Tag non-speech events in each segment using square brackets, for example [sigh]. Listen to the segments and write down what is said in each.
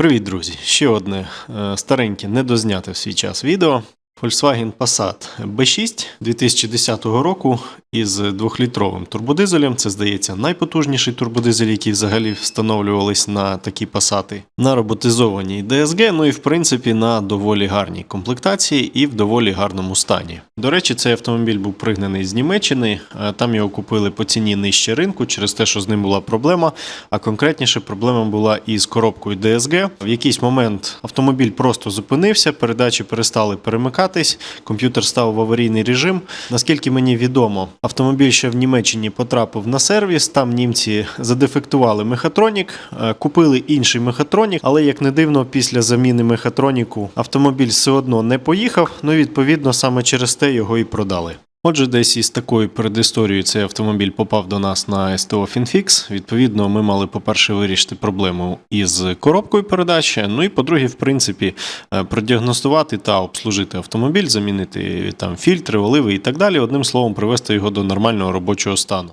Привіт, друзі! Ще одне е, стареньке, недозняте в свій час відео. Volkswagen Passat B6 2010 року із 2-літровим турбодизелем. Це, здається, найпотужніший турбодизель, який взагалі встановлювались на такі пасати. На роботизованій DSG, ну і в принципі на доволі гарній комплектації і в доволі гарному стані. До речі, цей автомобіль був пригнаний з Німеччини. Там його купили по ціні нижче ринку через те, що з ним була проблема. А конкретніше проблема була із коробкою DSG. В якийсь момент автомобіль просто зупинився, передачі перестали перемикатись, комп'ютер став в аварійний режим. Наскільки мені відомо, автомобіль ще в Німеччині потрапив на сервіс. Там німці задефектували мехатронік, е, купили інший мехатронік, але як не дивно, після заміни мехатроніку автомобіль все одно не поїхав. Ну відповідно саме через те його і продали. Отже, десь із такою передісторією цей автомобіль попав до нас на СТО Фінфікс. Відповідно, ми мали, по-перше, вирішити проблему із коробкою передачі. Ну і по-друге, в принципі, е, продіагностувати та обслужити автомобіль, замінити там фільтри, оливи і так далі. Одним словом, привести його до нормального робочого стану.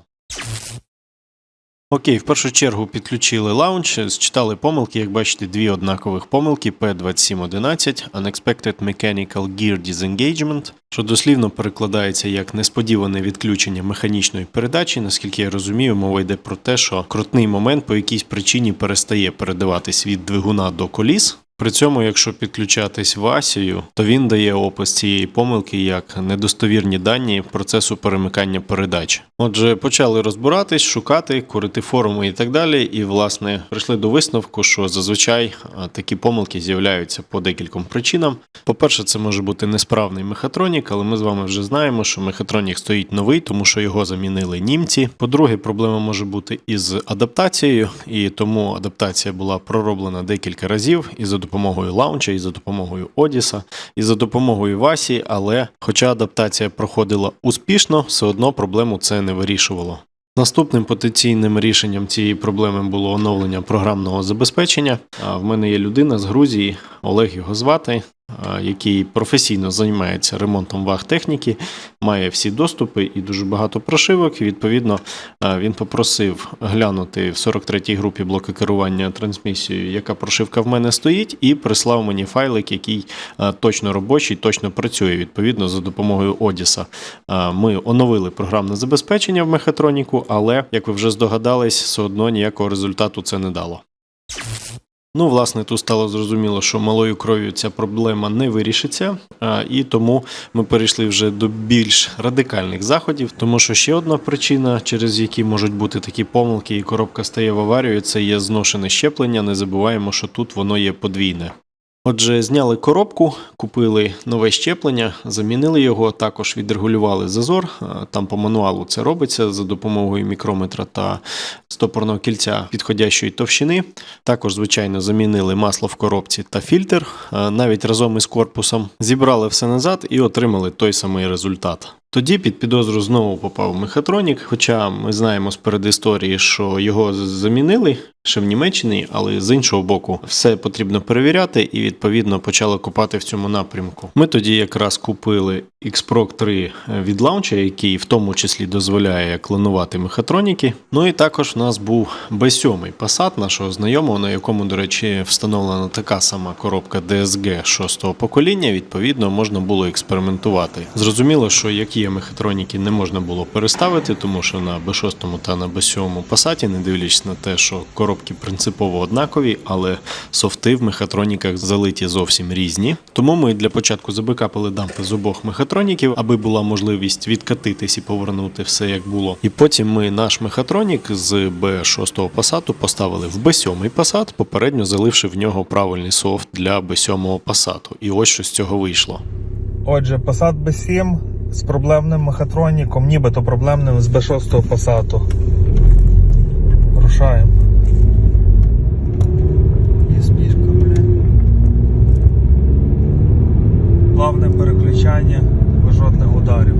Окей, в першу чергу підключили лаунч, зчитали помилки, як бачите, дві однакових помилки P2711 Unexpected Mechanical Gear Disengagement, що дослівно перекладається як несподіване відключення механічної передачі. Наскільки я розумію, мова йде про те, що крутний момент по якійсь причині перестає передаватись від двигуна до коліс. При цьому, якщо підключатись Васію, то він дає опис цієї помилки як недостовірні дані процесу перемикання передач. Отже, почали розбиратись, шукати, курити форуми і так далі. І, власне, прийшли до висновку, що зазвичай такі помилки з'являються по декільком причинам. По-перше, це може бути несправний мехатронік, але ми з вами вже знаємо, що мехатронік стоїть новий, тому що його замінили німці. По-друге, проблема може бути із адаптацією, і тому адаптація була пророблена декілька разів і за допомогою лаунча, і за допомогою Одіса, і за допомогою Васі. Але, хоча адаптація проходила успішно, все одно проблему це не вирішувало. Наступним потенційним рішенням цієї проблеми було оновлення програмного забезпечення. А В мене є людина з Грузії, Олег його звати, який професійно займається ремонтом ваг техніки, має всі доступи і дуже багато прошивок. Відповідно, він попросив глянути в 43-й групі блоку керування трансмісією, яка прошивка в мене стоїть, і прислав мені файлик, який точно робочий, точно працює. Відповідно, за допомогою Одіса ми оновили програмне забезпечення в мехатроніку, але, як ви вже здогадались, все одно ніякого результату це не дало. Ну, власне, тут стало зрозуміло, що малою кров'ю ця проблема не вирішиться, і тому ми перейшли вже до більш радикальних заходів. Тому що ще одна причина, через які можуть бути такі помилки, і коробка стає в аварію, це є зношене щеплення. Не забуваємо, що тут воно є подвійне. Отже, зняли коробку, купили нове щеплення, замінили його, також відрегулювали зазор. Там по мануалу це робиться за допомогою мікрометра та стопорного кільця підходящої товщини. Також, звичайно, замінили масло в коробці та фільтр, навіть разом із корпусом. Зібрали все назад і отримали той самий результат. Тоді під підозру знову попав мехатронік, хоча ми знаємо з передісторії, що його замінили ще в Німеччині, але з іншого боку, все потрібно перевіряти і відповідно почали копати в цьому напрямку. Ми тоді якраз купили X-Pro 3 від лаунча, який в тому числі дозволяє клонувати мехатроніки. Ну і також в нас був B7 Passat нашого знайомого, на якому, до речі, встановлена така сама коробка DSG 6-го покоління. Відповідно, можна було експериментувати. Зрозуміло, що які мехатроніки не можна було переставити, тому що на B6 та на B7 Passat, не дивлячись на те, що коробки принципово однакові, але софти в мехатроніках залиті зовсім різні. Тому ми для початку забекапили дампи з обох мехатроніків, аби була можливість відкатитись і повернути все як було. І потім ми наш мехатронік з B6 Passat поставили в B7 Passat, попередньо заливши в нього правильний софт для B7 Passat. І ось що з цього вийшло. Отже, Passat B7 з проблемним мехатроніком, нібито проблемним з B6 Passat. Рушаємо. Плавне переключання ударів.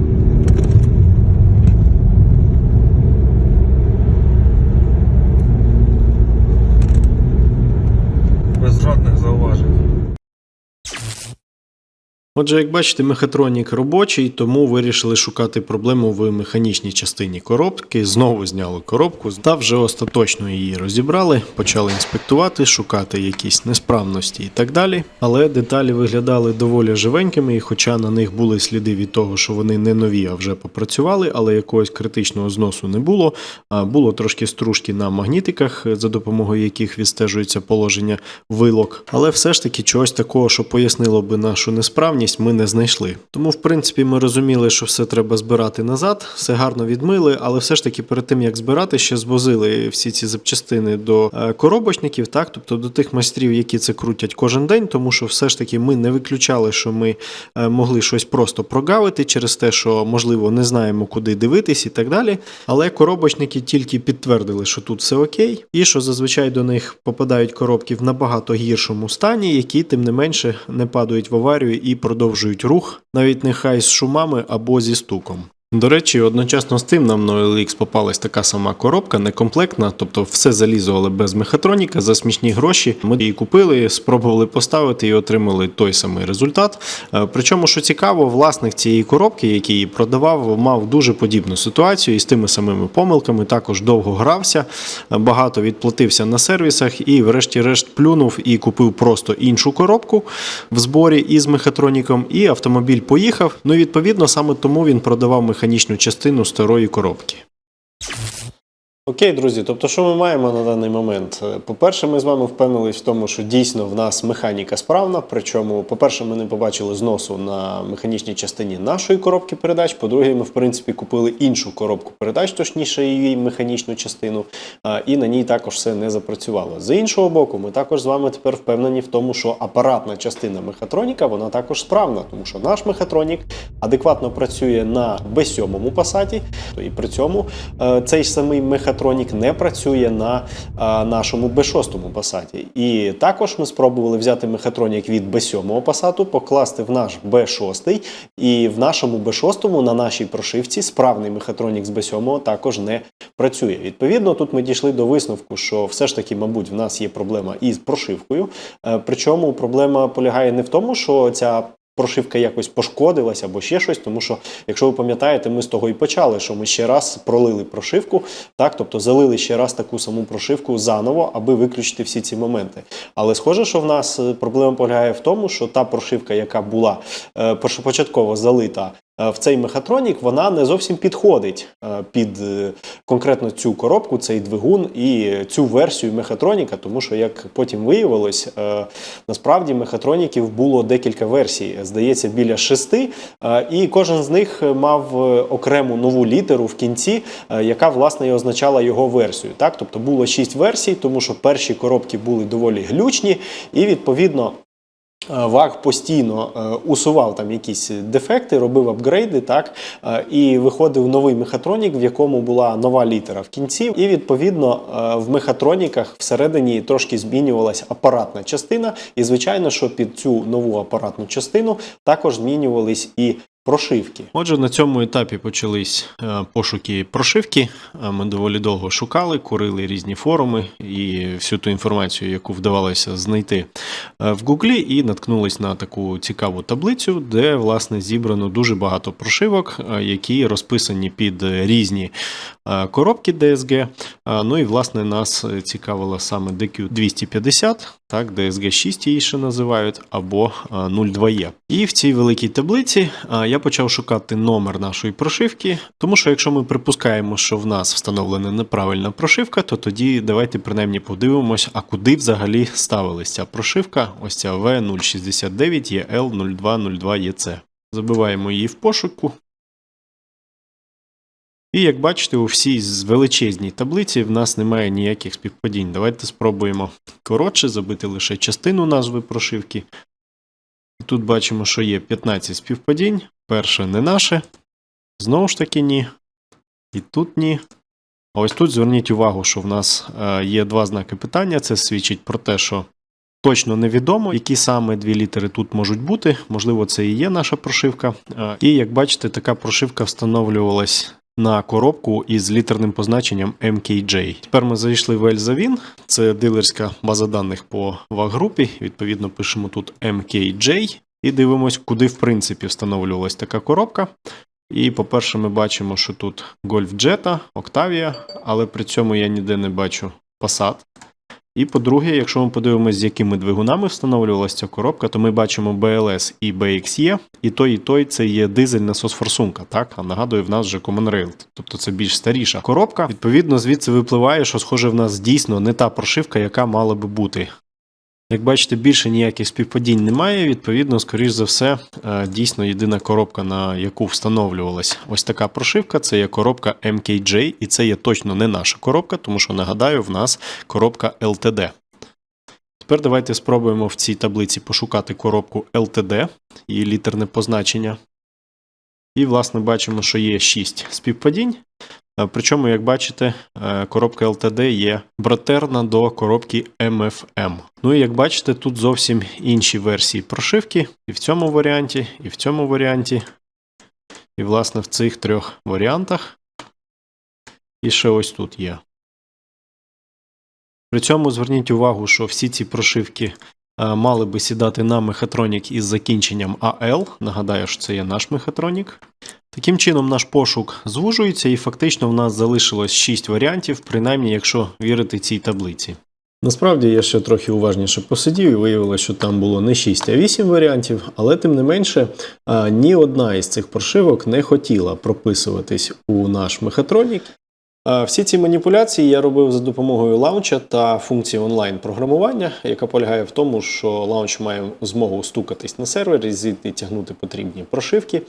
Без жодних Отже, як бачите, мехатронік робочий, тому вирішили шукати проблему в механічній частині коробки. Знову зняли коробку та вже остаточно її розібрали, почали інспектувати, шукати якісь несправності і так далі. Але деталі виглядали доволі живенькими, і хоча на них були сліди від того, що вони не нові, а вже попрацювали, але якогось критичного зносу не було. А було трошки стружки на магнітиках, за допомогою яких відстежується положення вилок. Але все ж таки чогось такого, що пояснило би нашу несправність, ми не знайшли. Тому, в принципі, ми розуміли, що все треба збирати назад, все гарно відмили, але все ж таки перед тим як збирати, ще звозили всі ці запчастини до е, коробочників, так, тобто до тих майстрів, які це крутять кожен день, тому що все ж таки ми не виключали, що ми е, могли щось просто прогавити через те, що можливо не знаємо, куди дивитись і так далі. Але коробочники тільки підтвердили, що тут все окей, і що зазвичай до них попадають коробки в набагато гіршому стані, які тим не менше не падають в аварію і продовжують рух, навіть нехай з шумами або зі стуком. До речі, одночасно з тим нам на OLX попалась така сама коробка, некомплектна, тобто все залізо, але без мехатроніка за смішні гроші. Ми її купили, спробували поставити і отримали той самий результат. Е, Причому, що цікаво, власник цієї коробки, який її продавав, мав дуже подібну ситуацію із тими самими помилками. Також довго грався, е, багато відплатився на сервісах і, врешті-решт, плюнув і купив просто іншу коробку в зборі із мехатроніком, і автомобіль поїхав. Ну, і, відповідно, саме тому він продавав механічну частину старої коробки. Окей, друзі, тобто, що ми маємо на даний момент? Е, По-перше, ми з вами впевнились в тому, що дійсно в нас механіка справна. Причому, по-перше, ми не побачили зносу на механічній частині нашої коробки передач. По-друге, ми в принципі купили іншу коробку передач, точніше її механічну частину, і на ній також все не запрацювало. З іншого боку, ми також з вами тепер впевнені в тому, що апаратна частина мехатроніка вона також справна, тому що наш мехатронік адекватно працює на B7 пасаті, і при цьому е, цей самий мехатронік не працює на е, нашому B6 пасаті. І також ми спробували взяти мехатронік від B7 пасату, покласти в наш B6, і в нашому B6 на нашій прошивці справний мехатронік з B7 також не працює. Відповідно, тут ми дійшли до висновку, що все ж таки, мабуть, в нас є проблема із прошивкою. Е, Причому проблема полягає не в тому, що ця прошивка якось пошкодилась або ще щось, тому що, якщо ви пам'ятаєте, ми з того і почали, що ми ще раз пролили прошивку, так, тобто залили ще раз таку саму прошивку заново, аби виключити всі ці моменти. Але схоже, що в нас е, проблема полягає в тому, що та прошивка, яка була е, першопочатково залита в цей мехатронік, вона не зовсім підходить е, під е, конкретно цю коробку, цей двигун і цю версію мехатроніка, тому що, як потім виявилось, е, насправді мехатроніків було декілька версій, здається, біля шести, е, і кожен з них мав е, окрему нову літеру в кінці, е, яка власне і означала його версію. Так, тобто було шість версій, тому що перші коробки були доволі глючні, і відповідно. Е, ВАГ постійно е, усував там якісь дефекти, робив апгрейди, так е, і виходив новий мехатронік, в якому була нова літера в кінці. І відповідно в мехатроніках всередині трошки змінювалася апаратна частина. І звичайно, що під цю нову апаратну частину також змінювались і прошивки. Отже, на цьому етапі почались е, пошуки прошивки. Е, Ми доволі довго шукали, курили різні форуми і всю ту інформацію, яку вдавалося знайти е, в Гуглі, і наткнулись на таку цікаву таблицю, де власне зібрано дуже багато прошивок, які розписані під різні коробки DSG. Е, Ну і власне нас е, цікавила саме DQ250, так, DSG 6 її ще називають, або е, 02E. І в цій великій таблиці е, я почав шукати номер нашої прошивки, тому що якщо ми припускаємо, що в нас встановлена неправильна прошивка, то тоді давайте принаймні подивимось, а куди взагалі ставилась ця прошивка, ось ця V069 EL0202EC. Забиваємо її в пошуку. І як бачите, у всій величезній таблиці в нас немає ніяких співпадінь. Давайте спробуємо коротше забити лише частину назви прошивки. Тут бачимо, що є 15 співпадінь. Перше не наше. Знову ж таки, ні. І тут ні. А ось тут зверніть увагу, що в нас е, є два знаки питання. Це свідчить про те, що точно невідомо, які саме дві літери тут можуть бути. Можливо, це і є наша прошивка. Е, І як бачите, така прошивка встановлювалась на коробку із літерним позначенням MKJ. Тепер ми зайшли в Ельзавін. Це дилерська база даних по ВАГ-групі. Відповідно, пишемо тут MKJ. І дивимось, куди в принципі встановлювалась така коробка. І, по-перше, ми бачимо, що тут Golf Jetta, Octavia, але при цьому я ніде не бачу Passat. І по-друге, якщо ми подивимося, з якими двигунами встановлювалася ця коробка, то ми бачимо BLS і BXE, і той, і той це є дизель насос форсунка, так? А нагадую, в нас вже Common Rail, тобто це більш старіша коробка. Відповідно, звідси випливає, що схоже, в нас дійсно не та прошивка, яка мала би бути. Як бачите, більше ніяких співпадінь немає. Відповідно, скоріш за все, е, дійсно єдина коробка, на яку встановлювалась ось така прошивка, це є коробка MKJ, і це є точно не наша коробка, тому що нагадаю, в нас коробка LTD. Тепер давайте спробуємо в цій таблиці пошукати коробку LTD, її літерне позначення. І, власне, бачимо, що є 6 співпадінь. Е, Причому, як бачите, е, коробка LTD є братерна до коробки MFM. Ну і як бачите, тут зовсім інші версії прошивки і в цьому варіанті, і в цьому варіанті. І, власне, в цих трьох варіантах. І ще ось тут є. При цьому зверніть увагу, що всі ці прошивки мали би сідати на мехатронік із закінченням AL. Нагадаю, що це є наш мехатронік. Таким чином, наш пошук звужується, і фактично в нас залишилось 6 варіантів, принаймні, якщо вірити цій таблиці. Насправді я ще трохи уважніше посидів і виявилося, що там було не 6, а 8 варіантів, але тим не менше ні одна із цих прошивок не хотіла прописуватись у наш мехатронік. А, Всі ці маніпуляції я робив за допомогою лаунча та функції онлайн-програмування, яка полягає в тому, що лаунч має змогу стукатись на сервер і тягнути потрібні прошивки.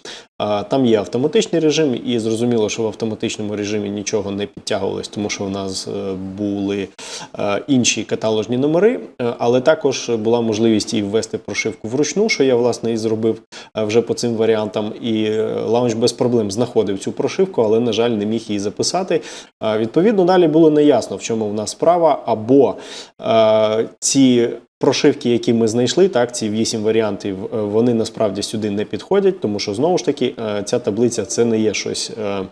Там є автоматичний режим, і зрозуміло, що в автоматичному режимі нічого не підтягувалось, тому що в нас е, були е, інші каталожні номери, е, але також була можливість і ввести прошивку вручну, що я власне і зробив е, вже по цим варіантам. І е, лаунч без проблем знаходив цю прошивку, але, на жаль, не міг її записати. Відповідно, далі було неясно, в чому в нас справа, або е, ці. Прошивки, які ми знайшли, так, ці вісім варіантів, е, вони насправді сюди не підходять, тому що знову ж таки е, ця таблиця це не є щось е,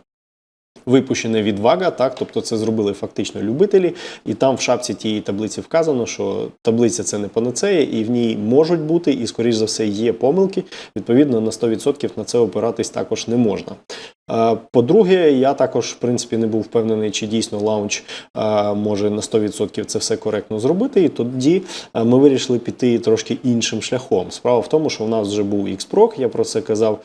випущене від вага, так, тобто це зробили фактично любителі, і там в шапці тієї таблиці вказано, що таблиця це не панацея, і в ній можуть бути, і скоріш за все є помилки. Відповідно, на 100% на це опиратись також не можна. Е, По-друге, я також, в принципі, не був впевнений, чи дійсно лаунч е, може на 100% це все коректно зробити. І тоді е, ми вирішили піти трошки іншим шляхом. Справа в тому, що в нас вже був Xproc, я про це казав.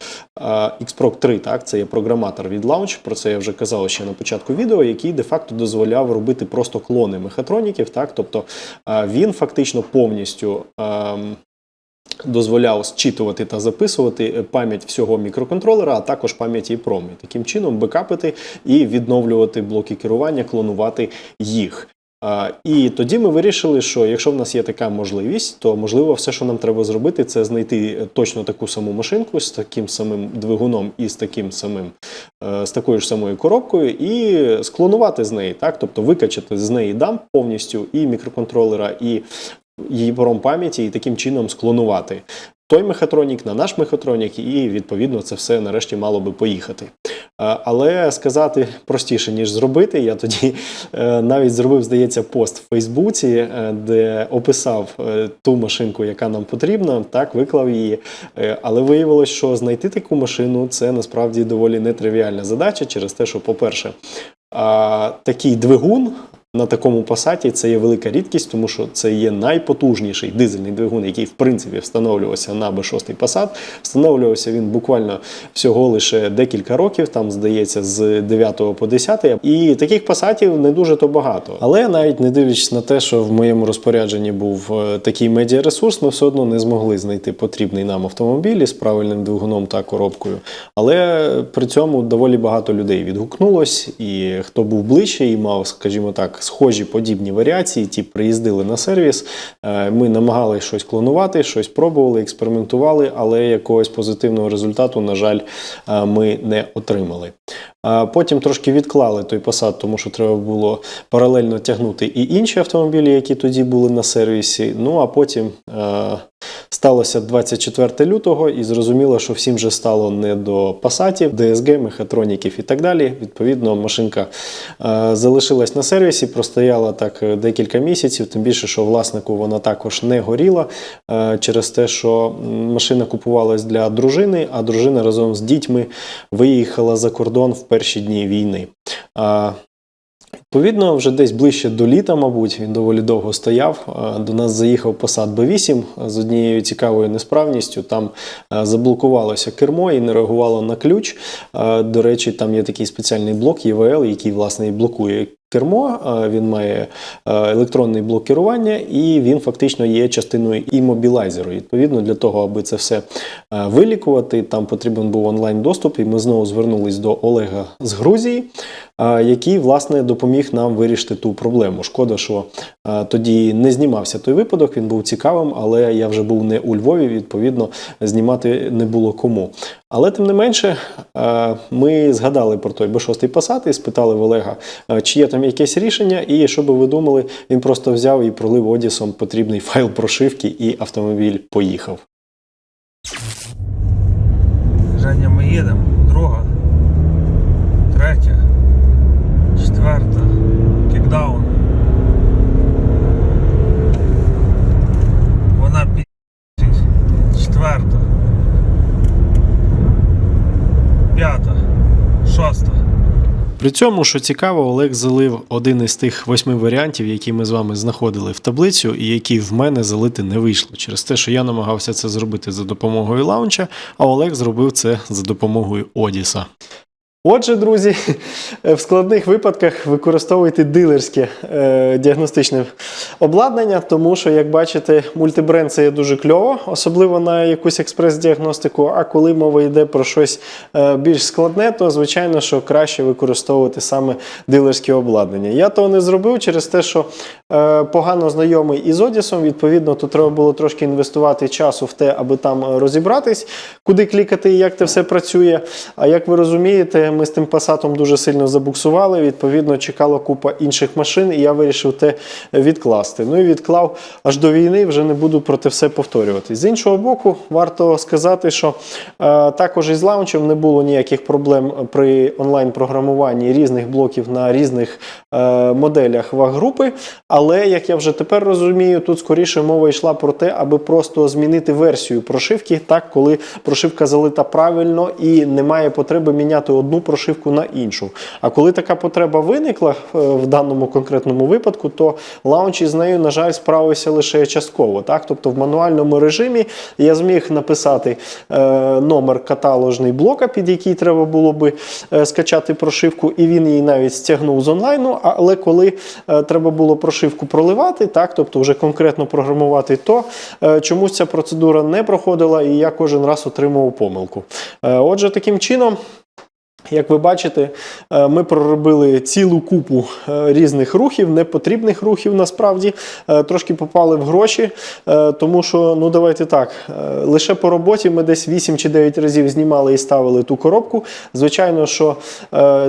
Xproc 3, так, це є програматор від Launch, про це я вже казав ще на початку відео, який де-факто дозволяв робити просто клони мехатроніків. Так, тобто він фактично повністю. Дозволяв зчитувати та записувати пам'ять всього мікроконтролера, а також пам'ять EEPROM. І Таким чином бекапити і відновлювати блоки керування, клонувати їх. І тоді ми вирішили, що якщо в нас є така можливість, то можливо все, що нам треба зробити, це знайти точно таку саму машинку з таким самим двигуном і з таким самим е, з такою ж самою коробкою, і склонувати з неї, так, тобто викачати з неї дамп повністю і мікроконтролера, і її пором пам'яті, і таким чином склонувати той мехатронік на наш мехатронік, і відповідно це все нарешті мало би поїхати. Але сказати простіше, ніж зробити. Я тоді е, навіть зробив, здається, пост в Фейсбуці, е, де описав е, ту машинку, яка нам потрібна, так виклав її. Але виявилось, що знайти таку машину це насправді доволі нетривіальна задача, через те, що, по-перше, такий двигун. На такому пасаті це є велика рідкість, тому що це є найпотужніший дизельний двигун, який в принципі встановлювався на B6 Passat. Встановлювався він буквально всього лише декілька років, там здається, з 9 по 10. І таких пасатів не дуже то багато. Але навіть не дивлячись на те, що в моєму розпорядженні був е, такий медіаресурс, ми все одно не змогли знайти потрібний нам автомобіль із правильним двигуном та коробкою. Але при цьому доволі багато людей відгукнулось, і хто був ближче і мав, скажімо так, схожі подібні варіації, ті приїздили на сервіс. е, Ми намагалися щось клонувати, щось пробували, експериментували, але якогось позитивного результату, на жаль, е, ми не отримали. А Потім трошки відклали той посад, тому що треба було паралельно тягнути і інші автомобілі, які тоді були на сервісі. Ну а потім, е, Сталося 24 лютого, і зрозуміло, що всім вже стало не до пасатів, ДСГ, мехатроніків і так далі. Відповідно, машинка е, залишилась на сервісі, простояла так е, декілька місяців, тим більше, що власнику вона також не горіла е, через те, що машина купувалась для дружини, а дружина разом з дітьми виїхала за кордон в перші дні війни. Відповідно, вже десь ближче до літа, мабуть, він доволі довго стояв. До нас заїхав посад Б8 з однією цікавою несправністю. Там заблокувалося кермо і не реагувало на ключ. До речі, там є такий спеціальний блок ЄВЛ, який власне і блокує. Кермо, він має електронний блок керування, і він фактично є частиною імобілайзеру. Відповідно, для того, аби це все вилікувати, там потрібен був онлайн доступ, і ми знову звернулись до Олега з Грузії, який власне допоміг нам вирішити ту проблему. Шкода, що тоді не знімався той випадок. Він був цікавим, але я вже був не у Львові. Відповідно, знімати не було кому. Але тим не менше, е, ми згадали про той B6 Passat і спитали в Олега, е, чи є там якесь рішення, і що би ви думали, він просто взяв і пролив Одісом потрібний файл прошивки, і автомобіль поїхав. Женя, ми їдемо. Друга, третя, четверта, кікдаун. Вона пі... Четверта. П'ята. Шоста. При цьому, що цікаво, Олег залив один із тих восьми варіантів, які ми з вами знаходили в таблицю, і які в мене залити не вийшло. Через те, що я намагався це зробити за допомогою лаунча, а Олег зробив це за допомогою Одіса. Отже, друзі, [laughs] в складних випадках використовуйте дилерське е, діагностичне обладнання, тому що, як бачите, мультибренд це є дуже кльово, особливо на якусь експрес-діагностику. А коли мова йде про щось е, більш складне, то звичайно, що краще використовувати саме дилерське обладнання. Я того не зробив через те, що погано знайомий із Одісом. Відповідно, тут треба було трошки інвестувати часу в те, аби там е, розібратись, куди клікати і як це все працює. А як ви розумієте, ми з тим пасатом дуже сильно забуксували. Відповідно, чекала купа інших машин, і я вирішив те відкласти. Ну і відклав аж до війни, вже не буду про те все повторювати. З іншого боку, варто сказати, що е, також із лаунчем не було ніяких проблем при онлайн-програмуванні різних блоків на різних е, моделях ваг-групи. Але як я вже тепер розумію, тут скоріше мова йшла про те, аби просто змінити версію прошивки, так коли прошивка залита правильно і немає потреби міняти одну прошивку на іншу. А коли така потреба виникла е, в даному конкретному випадку, то лаунч із нею, на жаль, справився лише частково. Так? Тобто в мануальному режимі я зміг написати е, номер каталожний блока, під який треба було би е, скачати прошивку, і він її навіть стягнув з онлайну. Але коли е, треба було прошивку проливати, так, тобто вже конкретно програмувати, то е, чомусь ця процедура не проходила, і я кожен раз отримував помилку. Е, отже, таким чином. Як ви бачите, е, ми проробили цілу купу е, різних рухів, непотрібних рухів насправді. Е, Трошки попали в гроші, тому що, ну давайте так, лише по роботі ми десь 8 чи 9 разів знімали і ставили ту коробку. Звичайно, що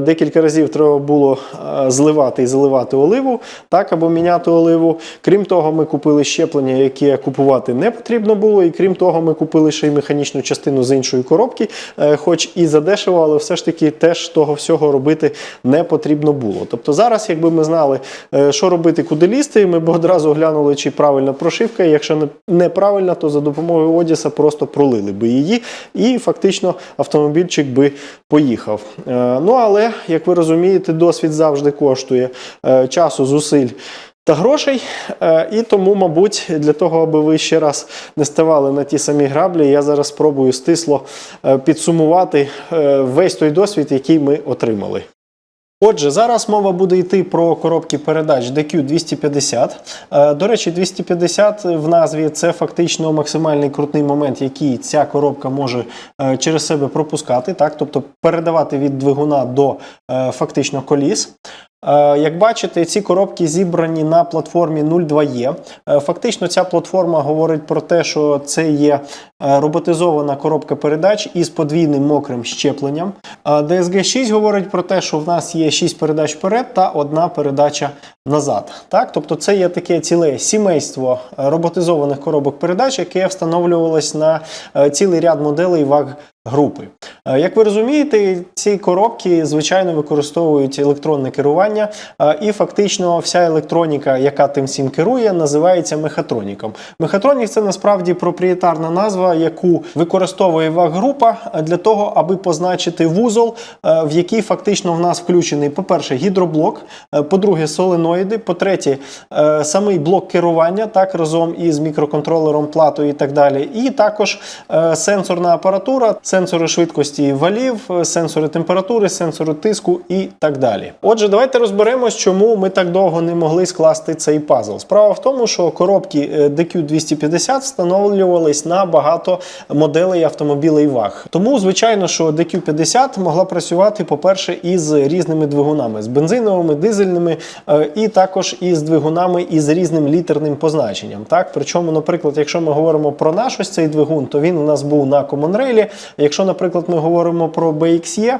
декілька разів треба було зливати і заливати оливу, так, або міняти оливу. Крім того, ми купили щеплення, яке купувати не потрібно було. І крім того, ми купили ще й механічну частину з іншої коробки, хоч і задешево, але все ж таки теж того всього робити не потрібно було. Тобто зараз, якби ми знали, е, що робити, куди лізти, ми б одразу оглянули, чи правильна прошивка. Якщо неправильна, то за допомогою Одіса просто пролили би її, і фактично автомобільчик би поїхав. Е, Ну але, як ви розумієте, досвід завжди коштує е, часу, зусиль. Та грошей, Е, і тому, мабуть, для того, аби ви ще раз не ставали на ті самі граблі, я зараз спробую стисло е, підсумувати е, весь той досвід, який ми отримали. Отже, зараз мова буде йти про коробки передач DQ250. Е, До речі, 250 в назві це фактично максимальний крутний момент, який ця коробка може через себе пропускати, так? тобто передавати від двигуна до фактично коліс. Е, Як бачите, ці коробки зібрані на платформі 02E. Е, Фактично, ця платформа говорить про те, що це є е, роботизована коробка передач із подвійним мокрим щепленням. DSG 6 говорить про те, що в нас є 6 передач вперед та одна передача назад. Так? Тобто це є таке ціле сімейство роботизованих коробок передач, яке встановлювалось на цілий ряд моделей ВАГ групи. Е, Як ви розумієте, ці коробки звичайно використовують електронне керування, е, і фактично вся електроніка, яка тим всім керує, називається мехатроніком. Мехатронік це насправді проприєтарна назва, яку використовує ВАГ-група для того, аби позначити вузол, е, в який фактично в нас включений, по-перше, гідроблок, по-друге, соленоїди, по-третє, самий блок керування, так разом із мікроконтролером, платою і так далі. І також сенсорна апаратура, сенсори швидкості валів, е, сенсори температури, сенсори тиску і так далі. Отже, давайте розберемось, чому ми так довго не могли скласти цей пазл. Справа в тому, що коробки е, DQ250 встановлювались на багато моделей автомобілей ВАГ. Тому, звичайно, що DQ50 могла працювати, по-перше, із різними двигунами, з бензиновими, дизельними, е, і також із двигунами із різним літерним позначенням. Так, причому, наприклад, якщо ми говоримо про наш ось цей двигун, то він у нас був на Rail. Якщо, наприклад, ми говоримо про BXE,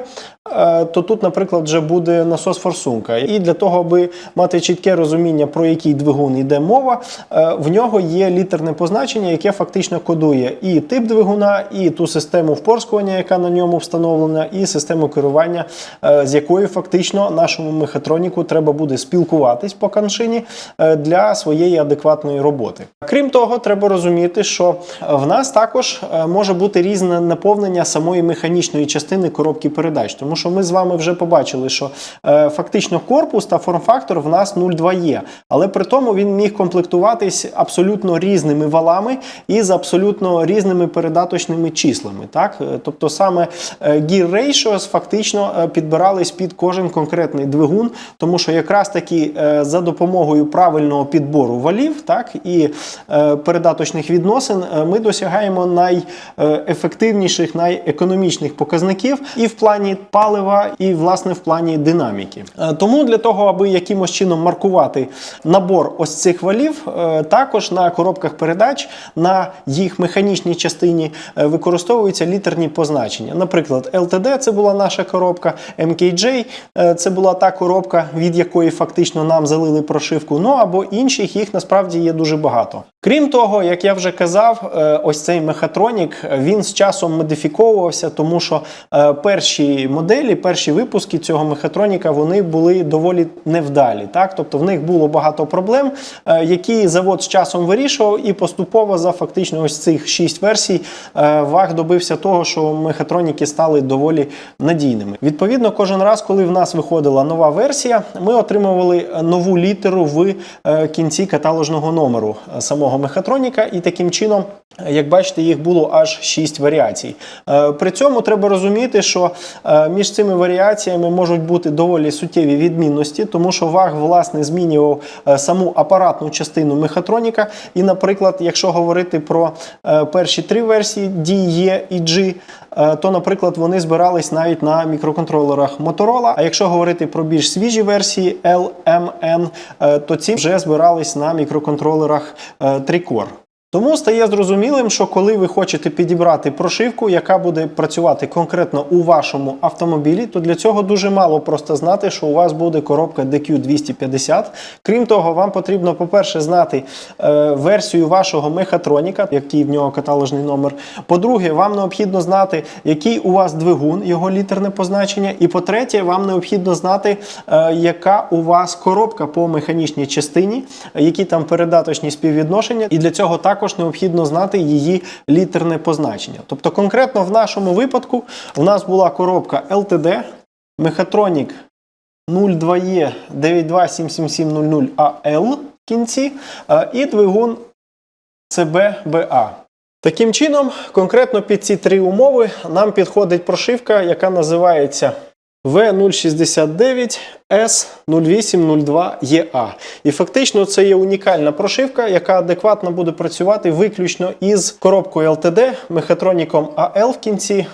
то тут, наприклад, вже буде насос форсунка. І для того, аби мати чітке розуміння, про який двигун йде мова, е, в нього є літерне позначення, яке фактично кодує і тип двигуна, і ту систему впорскування, яка на ньому встановлена, і систему керування, е, з якою фактично нашому мехатроніку треба буде спілкуватись по каншині е, для своєї адекватної роботи. Крім того, треба розуміти, що в нас також е, може бути різне наповнення самої механічної частини коробки передач, тому що ми з вами вже побачили, що е, фактично корпус та форм-фактор в нас 0,2 є, але при тому він міг комплектуватись абсолютно різними валами і з абсолютно різними передаточними числами. Так? Е, Тобто саме е, gear ratios фактично е, підбирались під кожен конкретний двигун, тому що якраз таки е, за допомогою правильного підбору валів так, і е, передаточних відносин ми досягаємо найефективніших, найекономічних показників і в плані палива, і власне в плані динаміки. Е, Тому для того, аби якимось чином маркувати набор ось цих валів, е, також на коробках передач на їх механічній частині е, використовуються літерні позначення. Наприклад, LTD це була наша коробка, MKJ це була та коробка, від якої фактично нам залили прошивку. Ну або інших їх насправді є дуже багато. Крім того, як я вже казав, е, ось цей мехатронік е, він з часом модифіковувався, тому що е, перші моделі, перші випуски цього мехатроніка вони були доволі невдалі. Так? Тобто в них було багато проблем, які завод з часом вирішував, і поступово за фактично ось цих шість версій ВАГ добився того, що мехатроніки стали доволі надійними. Відповідно, кожен раз, коли в нас виходила нова версія, ми отримували нову літеру в кінці каталожного номеру е, самого мехатроніка, і таким чином, як бачите, їх було аж 6 варіацій. Е, При цьому треба розуміти, що е, між цими варіаціями можуть бути доволі суттєві відмінності, тому що ВАГ власне змінював е, саму апаратну частину мехатроніка. І, наприклад, якщо говорити про перші три версії D, E і G, е, то, наприклад, вони збирались навіть на мікроконтролерах Motorola. А якщо говорити про більш свіжі версії L, M, N, е, то ці вже збирались на мікроконтролерах е, Tricore. Тому стає зрозумілим, що коли ви хочете підібрати прошивку, яка буде працювати конкретно у вашому автомобілі, то для цього дуже мало просто знати, що у вас буде коробка DQ250. Крім того, вам потрібно, по-перше, знати е, версію вашого мехатроніка, який в нього каталожний номер. По-друге, вам необхідно знати, який у вас двигун, його літерне позначення. І по-третє, вам необхідно знати, е, яка у вас коробка по механічній частині, які там передаточні співвідношення. І для цього також необхідно знати її літерне позначення. Тобто, конкретно в нашому випадку в нас була коробка LTD, мехатронік 02E 9277700AL в кінці е, і двигун CBBA. Таким чином, конкретно під ці три умови нам підходить прошивка, яка називається V069 S0802EA. І фактично це є унікальна прошивка, яка адекватно буде працювати виключно із коробкою LTD, мехатроніком AL в кінці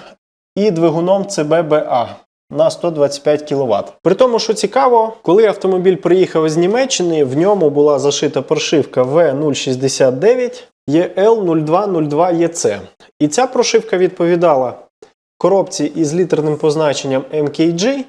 і двигуном CBBA. на 125 кВт. При тому, що цікаво, коли автомобіль приїхав з Німеччини, в ньому була зашита прошивка V069 EL0202EC. І ця прошивка відповідала коробці із літерним позначенням MKG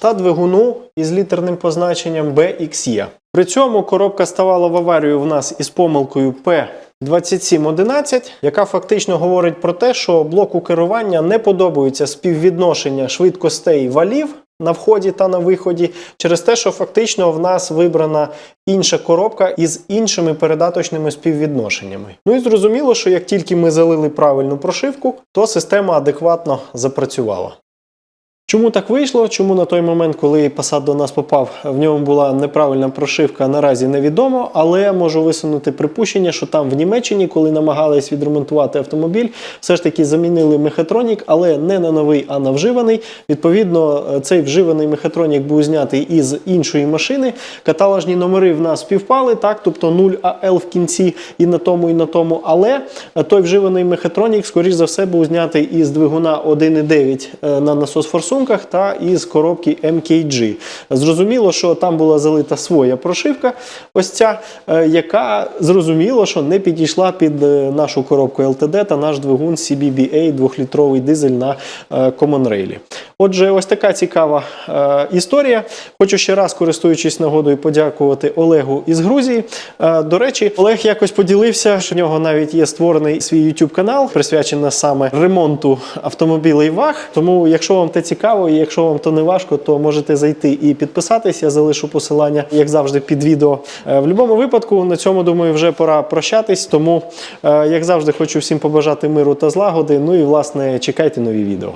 та двигуну із літерним позначенням BXE. При цьому коробка ставала в аварію в нас із помилкою P2711, яка фактично говорить про те, що блоку керування не подобається співвідношення швидкостей валів на вході та на виході, через те, що фактично в нас вибрана інша коробка із іншими передаточними співвідношеннями. Ну і зрозуміло, що як тільки ми залили правильну прошивку, то система адекватно запрацювала. Чому так вийшло? Чому на той момент, коли Passat до нас попав, в ньому була неправильна прошивка, наразі невідомо, але можу висунути припущення, що там в Німеччині, коли намагались відремонтувати автомобіль, все ж таки замінили мехатронік, але не на новий, а на вживаний. Відповідно, цей вживаний мехатронік був знятий із іншої машини. Каталожні номери в нас співпали, так, тобто 0AL в кінці і на тому, і на тому. Але той вживаний мехатронік, скоріш за все, був знятий із двигуна 1.9 е, на насос форсунках та із коробки MKG. Зрозуміло, що там була залита своя прошивка, ось ця, е, яка зрозуміло, що не підійшла під е, нашу коробку LTD та наш двигун CBBA 2-літровий дизель на е, Common Rail. Отже, ось така цікава е, історія. Хочу ще раз, користуючись нагодою, подякувати Олегу із Грузії. Е, до речі, Олег якось поділився, що в нього навіть є створений свій YouTube канал, присвячений саме ремонту автомобілей ВАГ. Тому, якщо вам те цікаво, і якщо вам то не важко, то можете зайти і підписатись. Я залишу посилання, як завжди, під відео. Е, в будь-якому випадку, на цьому думаю, вже пора прощатись. Тому, е, як завжди, хочу всім побажати миру та злагоди. Ну і власне чекайте нові відео.